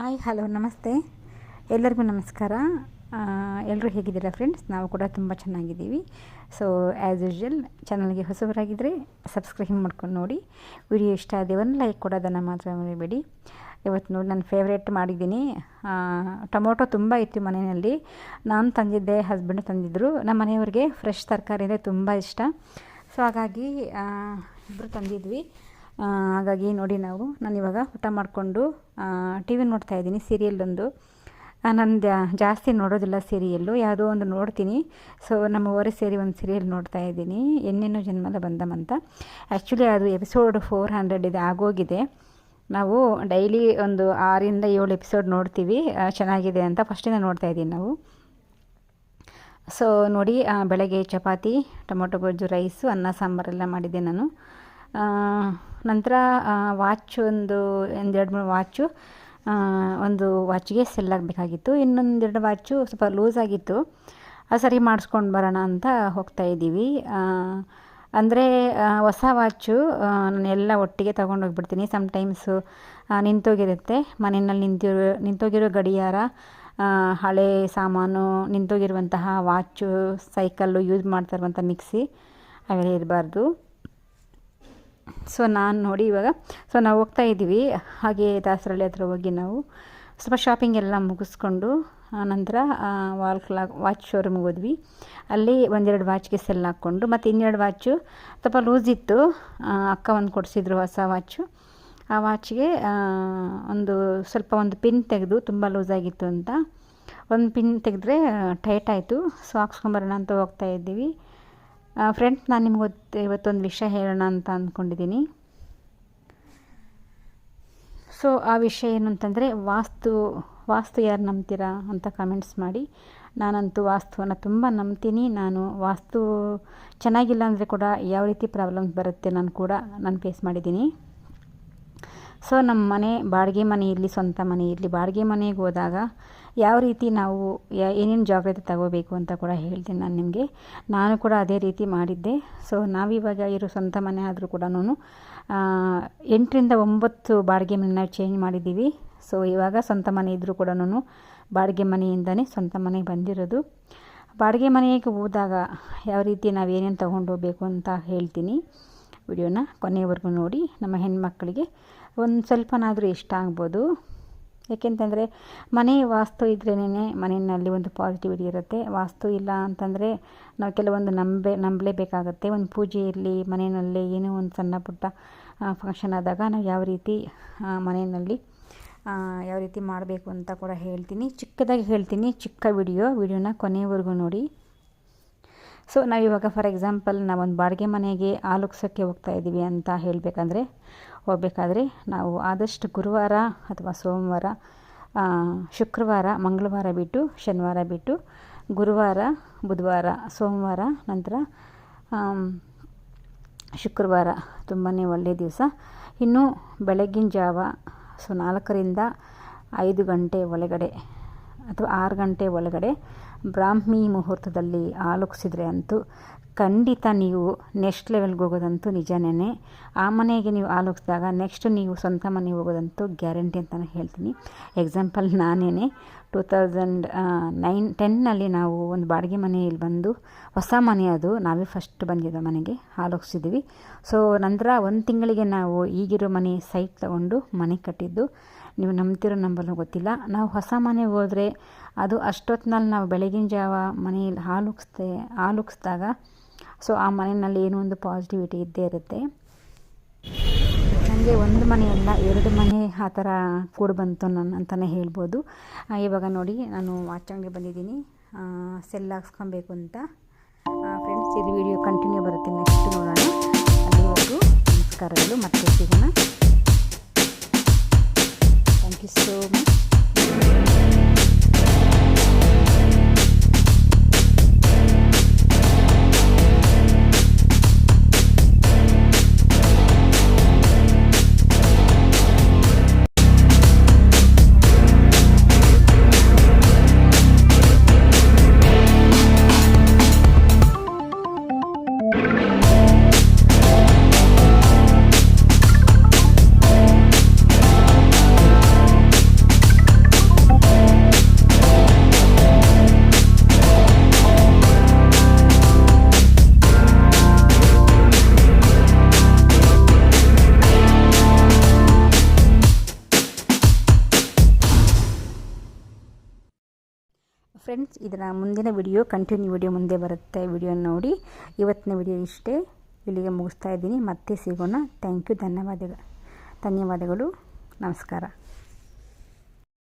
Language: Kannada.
ಹಾಯ್, ಹಲೋ, ನಮಸ್ತೆ. ಎಲ್ಲರಿಗೂ ನಮಸ್ಕಾರ. ಎಲ್ಲರೂ ಹೇಗಿದ್ದೀರಾ ಫ್ರೆಂಡ್ಸ್ ನಾವು ಕೂಡ ತುಂಬ ಚೆನ್ನಾಗಿದ್ದೀವಿ. ಸೊ ಆ್ಯಸ್ ಯೂಶ್ವಲ್ ಚಾನಲ್ಗೆ ಹೊಸಬರಾಗಿದ್ದರೆ ಸಬ್ಸ್ಕ್ರೈಬ್ ಮಾಡ್ಕೊಂಡು ನೋಡಿ. ವಿಡಿಯೋ ಇಷ್ಟ ಆದರೆ ಒಂದು ಲೈಕ್ ಕೊಡೋದನ್ನು ಮಾತ್ರ ಮರಿಬೇಡಿ. ಇವತ್ತು ನೋಡಿ ನಾನು ಫೇವ್ರೇಟ್ ಮಾಡಿದ್ದೀನಿ. ಟೊಮೊಟೊ ತುಂಬ ಇತ್ತು ಮನೆಯಲ್ಲಿ. ನಾನು ತಂದಿದ್ದೆ ಹಸ್ಬೆಂಡ್ ತಂದಿದ್ದರು ನಮ್ಮ ಮನೆಯವ್ರಿಗೆ ಫ್ರೆಶ್ ತರಕಾರಿ ಅಂದರೆ ತುಂಬ ಇಷ್ಟ. ಸೊ ಹಾಗಾಗಿ ಇಬ್ಬರು ತಂದಿದ್ವಿ. ಹಾಗಾಗಿ ನೋಡಿ ನಾವು, ನಾನು ಇವಾಗ ಊಟ ಮಾಡಿಕೊಂಡು ಟಿ ವಿ ನೋಡ್ತಾ ಇದ್ದೀನಿ ಸೀರಿಯಲ್ಲೊಂದು ನಾನು ಜಾಸ್ತಿ ನೋಡೋದಿಲ್ಲ ಸೀರಿಯಲ್ಲು ಯಾವುದೋ ಒಂದು ನೋಡ್ತೀನಿ. ಸೊ ನಮ್ಮ ಓರೆ ಸೇರಿ ಒಂದು ಸೀರಿಯಲ್ ನೋಡ್ತಾ ಇದ್ದೀನಿ. ಎನ್ನೆನ್ನೋ ಜನ್ಮದ ಅಂತ. ಆ್ಯಕ್ಚುಲಿ ಅದು ಎಪಿಸೋಡ್ ಫೋರ್ ಹಂಡ್ರೆಡ್ ಇದೆ ಆಗೋಗಿದೆ. ನಾವು ಡೈಲಿ ಒಂದು ಆರಿಂದ ಏಳು ಎಪಿಸೋಡ್ ನೋಡ್ತೀವಿ. ಚೆನ್ನಾಗಿದೆ ಅಂತ ಫಸ್ಟಿಂದ ನೋಡ್ತಾ ಇದ್ದೀನಿ ನಾವು. ಸೊ ನೋಡಿ ಬೆಳಗ್ಗೆ ಚಪಾತಿ, ಟೊಮೊಟೊ ಗೊಜ್ಜು ರೈಸು ಅನ್ನ, ಸಾಂಬಾರೆಲ್ಲ ಮಾಡಿದ್ದೆ ನಾನು. ನಂತರ ವಾಚ್ ಒಂದು ಒಂದೆರಡು ಮೂರು ವಾಚು ಒಂದು ವಾಚಿಗೆ ಸೆಲ್ ಆಗಬೇಕಾಗಿತ್ತು. ಇನ್ನೊಂದೆರಡು ವಾಚು ಸ್ವಲ್ಪ ಲೂಸ್ ಆಗಿತ್ತು. ಅದು ಸರಿ ಮಾಡಿಸ್ಕೊಂಡು ಬರೋಣ ಅಂತ ಹೋಗ್ತಾ ಇದ್ದೀವಿ. ಅಂದರೆ ಹೊಸ ವಾಚು ನಾನೆಲ್ಲ ಒಟ್ಟಿಗೆ ತೊಗೊಂಡು ಹೋಗ್ಬಿಡ್ತೀನಿ. ಸಮ್ಟೈಮ್ಸು ನಿಂತೋಗಿರುತ್ತೆ. ಮನೆಯಲ್ಲಿ ನಿಂತಿರೋ, ನಿಂತೋಗಿರೋ ಗಡಿಯಾರ ಹಳೆ ಸಾಮಾನು, ನಿಂತೋಗಿರುವಂತಹ ವಾಚು ಸೈಕಲ್ಲು ಯೂಸ್ ಮಾಡ್ತಾ ಇರುವಂಥ ಮಿಕ್ಸಿ ಅವೆಲ್ಲ ಇರಬಾರ್ದು. ಸೊ ನಾನು ನೋಡಿ ಇವಾಗ. ಸೊ ನಾವು ಹೋಗ್ತಾ ಇದ್ದೀವಿ. ಹಾಗೆ ದಾಸರಳ್ಳಿ ಹತ್ರ ಹೋಗಿ ನಾವು. ಸ್ವಲ್ಪ ಶಾಪಿಂಗ್ ಎಲ್ಲ ಮುಗಿಸ್ಕೊಂಡು ನಂತರ ವಾಲ್ ಕ್ಲಾಕ್ ವಾಚ್ ಶೋರೂಮ್ಗೆ ಹೋದ್ವಿ. ಅಲ್ಲಿ ಒಂದೆರಡು ವಾಚ್ಗೆ ಸೆಲ್ ಹಾಕ್ಕೊಂಡು, ಮತ್ತು ಇನ್ನೆರಡು ವಾಚು ಸ್ವಲ್ಪ ಲೂಸ್ ಇತ್ತು. ಅಕ್ಕ ಒಂದು ಕೊಡಿಸಿದ್ರು ಹೊಸ ವಾಚು ಆ ವಾಚ್ಗೆ ಒಂದು ಸ್ವಲ್ಪ ಒಂದು ಪಿನ್ ತೆಗೆದು, ತುಂಬ ಲೂಸ್ ಆಗಿತ್ತು ಅಂತ. ಒಂದು ಪಿನ್ ತೆಗೆದ್ರೆ ಟೈಟ್ ಆಯಿತು. ಸೊ ಹಾಕ್ಸ್ಕೊಂಬರೋಣ ಅಂತ ಹೋಗ್ತಾ ಇದ್ದೀವಿ. ಫ್ರೆಂಡ್ಸ್ ನಾನು ನಿಮ್ಗೆ ಇವತ್ತೊಂದು ವಿಷಯ ಹೇಳೋಣ ಅಂತ ಅಂದ್ಕೊಂಡಿದ್ದೀನಿ ಸೊ ಆ ವಿಷಯ ಏನು ಅಂತಂದರೆ, ವಾಸ್ತು ವಾಸ್ತು ಯಾರು ನಂಬ್ತೀರಾ ಅಂತ ಕಮೆಂಟ್ಸ್ ಮಾಡಿ. ನಾನಂತೂ ವಾಸ್ತುವನ್ನು ತುಂಬ ನಂಬ್ತೀನಿ. ನಾನು ವಾಸ್ತು ಚೆನ್ನಾಗಿಲ್ಲ ಅಂದರೆ ಕೂಡ ಯಾವ ರೀತಿ ಪ್ರಾಬ್ಲಮ್ಸ್ ಬರುತ್ತೆ ನಾನು ಕೂಡ ನಾನು ಫೇಸ್ ಮಾಡಿದ್ದೀನಿ ಸೊ ನಮ್ಮ ಮನೆ, ಬಾಡಿಗೆ ಮನೆ ಇರಲಿ, ಸ್ವಂತ ಮನೆ ಇರಲಿ, ಬಾಡಿಗೆ ಮನೆಗೆ ಹೋದಾಗ ಯಾವ ರೀತಿ ನಾವು ಏನೇನು ಜಾಗ್ರತೆ ತಗೋಬೇಕು ಅಂತ ಕೂಡ ಹೇಳ್ತೀನಿ ನಾನು ನಿಮಗೆ. ನಾನು ಕೂಡ ಅದೇ ರೀತಿ ಮಾಡಿದ್ದೆ. ಸೊ ನಾವಿವಾಗ ಇರೋ ಸ್ವಂತ ಮನೆ ಆದರೂ ಕೂಡ ಎಂಟರಿಂದ ಒಂಬತ್ತು ಬಾಡಿಗೆ ಮನೆನ ಚೇಂಜ್ ಮಾಡಿದ್ದೀವಿ. ಸೊ ಇವಾಗ ಸ್ವಂತ ಮನೆ ಇದ್ದರೂ ಕೂಡ ಬಾಡಿಗೆ ಮನೆಯಿಂದನೇ ಸ್ವಂತ ಮನೆಗೆ ಬಂದಿರೋದು. ಬಾಡಿಗೆ ಮನೆಗೆ ಹೋದಾಗ ಯಾವ ರೀತಿ ನಾವು ಏನೇನು ತೊಗೊಂಡು ಹೋಗ್ಬೇಕು ಅಂತ ಹೇಳ್ತೀನಿ. ವಿಡಿಯೋನ ಕೊನೆಯವರೆಗೂ ನೋಡಿ ನಮ್ಮ ಹೆಣ್ಮಕ್ಳಿಗೆ ಒಂದು ಸ್ವಲ್ಪನಾದರೂ ಇಷ್ಟ ಆಗ್ಬೋದು. ಏಕೆಂತಂದರೆ ಮನೆ ವಾಸ್ತು ಇದ್ರೇನೆ ಮನೆಯಲ್ಲಿ ಒಂದು ಪಾಸಿಟಿವಿಟಿ ಇರುತ್ತೆ. ವಾಸ್ತು ಇಲ್ಲ ಅಂತಂದರೆ ನಾವು ಕೆಲವೊಂದು ನಂಬೆ, ನಂಬಲೇಬೇಕಾಗತ್ತೆ. ಒಂದು ಪೂಜೆ ಇರಲಿ, ಮನೆಯಲ್ಲಿ ಏನೋ ಒಂದು ಸಣ್ಣ ಪುಟ್ಟ ಫಂಕ್ಷನ್ ಆದಾಗ ನಾವು ಯಾವ ರೀತಿ ಮನೆಯಲ್ಲಿ ಯಾವ ರೀತಿ ಮಾಡಬೇಕು ಅಂತ ಕೂಡ ಹೇಳ್ತೀನಿ. ಚಿಕ್ಕದಾಗಿ ಹೇಳ್ತೀನಿ. ಚಿಕ್ಕ ವಿಡಿಯೋ, ವಿಡಿಯೋನ ಕೊನೆಯವರೆಗೂ ನೋಡಿ. ಸೊ ನಾವಿವಾಗ ಫಾರ್ ಎಕ್ಸಾಂಪಲ್ ನಾವೊಂದು ಬಾಡಿಗೆ ಮನೆಗೆ ಆಲೋಕ್ಸೋಕ್ಕೆ ಹೋಗ್ತಾ ಇದ್ದೀವಿ ಅಂತ ಹೇಳಬೇಕಂದ್ರೆ, ಹೋಗಬೇಕಾದ್ರೆ ನಾವು ಆದಷ್ಟು ಗುರುವಾರ ಅಥವಾ ಸೋಮವಾರ ಶುಕ್ರವಾರ, ಮಂಗಳವಾರ ಬಿಟ್ಟು, ಶನಿವಾರ ಬಿಟ್ಟು, ಗುರುವಾರ, ಬುಧವಾರ, ಸೋಮವಾರ ನಂತರ ಶುಕ್ರವಾರ ತುಂಬಾ ಒಳ್ಳೆಯ ದಿವಸ. ಇನ್ನು ಬೆಳಗ್ಗಿನ ಜಾವ ಸೊ ನಾಲ್ಕರಿಂದ ಐದು ಗಂಟೆ ಒಳಗಡೆ ಅಥವಾ ಆರು ಗಂಟೆ ಒಳಗಡೆ ಬ್ರಾಹ್ಮಿ ಮುಹೂರ್ತದಲ್ಲಿ ಆಲೋಕಿಸಿದ್ರೆ ಅಂತೂ ಖಂಡಿತ ನೀವು ನೆಕ್ಸ್ಟ್ ಲೆವೆಲ್ಗೆ ಹೋಗೋದಂತೂ ನಿಜನೇ ಆ ಮನೆಗೆ ನೀವು ಆಲೋಕಿಸಿದಾಗ ನೆಕ್ಸ್ಟ್ ನೀವು ಸ್ವಂತ ಮನೆಗೆ ಹೋಗೋದಂತೂ ಗ್ಯಾರಂಟಿ ಅಂತ ಹೇಳ್ತೀನಿ. ಎಕ್ಸಾಂಪಲ್ ನಾನೇನೆ ಟೂ ತೌಸಂಡ್ ನೈನ್ ಟೆನ್ನಲ್ಲಿ ನಾವು ಒಂದು ಬಾಡಿಗೆ ಮನೆಯಲ್ಲಿ ಬಂದು ಹೊಸ ಮನೆ ಅದು, ನಾವೇ ಫಸ್ಟ್ ಬಂದಿದ್ದ ಮನೆಗೆ ಆಲೋಚಿಸಿದ್ವಿ ಸೊ ನಂತರ ಒಂದು ತಿಂಗಳಿಗೆ ನಾವು ಈಗಿರೋ ಮನೆ ಸೈಟ್ ತಗೊಂಡು ಮನೆ ಕಟ್ಟಿದ್ದು. ನೀವು ನಂಬ್ತಿರೋ ನಂಬಲ್ಲ, ಗೊತ್ತಿಲ್ಲ. ನಾವು ಹೊಸ ಮನೆಗೆ ಹೋದರೆ ಅದು ಅಷ್ಟೊತ್ತಿನಲ್ಲಿ ನಾವು ಬೆಳಗಿನ ಜಾವ ಮನೆಯಲ್ಲಿ ಹಾಲು ಉಕ್ಸ್ದೆ ಹಾಲು ಸೊ ಆ ಮನೆಯಲ್ಲಿ ಏನೋ ಒಂದು ಪಾಸಿಟಿವಿಟಿ ಇದ್ದೇ ಇರುತ್ತೆ. ನನಗೆ ಒಂದು ಮನೆಯಲ್ಲ ಎರಡು ಮನೆ ಆ ಥರ ಕೂಡ ಬಂತು ನಾನು ಅಂತಲೇ ಹೇಳ್ಬೋದು. ಇವಾಗ ನೋಡಿ, ನಾನು ವಾಚ್ ಬಂದಿದ್ದೀನಿ. ಸೆಲ್ ಹಾಕ್ಸ್ಕೊಬೇಕು ಅಂತ. ಫ್ರೆಂಡ್ಸ್ ಇದು ವಿಡಿಯೋ ಕಂಟಿನ್ಯೂ ಬರುತ್ತೆ. ನೆಕ್ಸ್ಟ್ ನೋಡೋಣ. ಅಲ್ಲಿವರೆಗೂ ನಮಸ್ಕಾರಗಳು. ಮತ್ತೆ ಸಿಗೋಣ. Thank you so much friends ಇದರ ಮುಂದಿನ ವಿಡಿಯೋ ಕಂಟಿನ್ಯೂ ವಿಡಿಯೋ ಮುಂದೆ ಬರುತ್ತೆ. ವಿಡಿಯೋ ನೋಡಿ. ಇವತ್ತಿನ ವಿಡಿಯೋ ಇಷ್ಟೇ. ಇಲ್ಲಿಗೆ ಮುಗಿಸ್ತಾ ಇದ್ದೀನಿ. ಮತ್ತೆ ಸಿಗೋಣ. ಥ್ಯಾಂಕ್ ಯು ಧನ್ಯವಾದಗಳು. ಧನ್ಯವಾದಗಳು. ನಮಸ್ಕಾರ.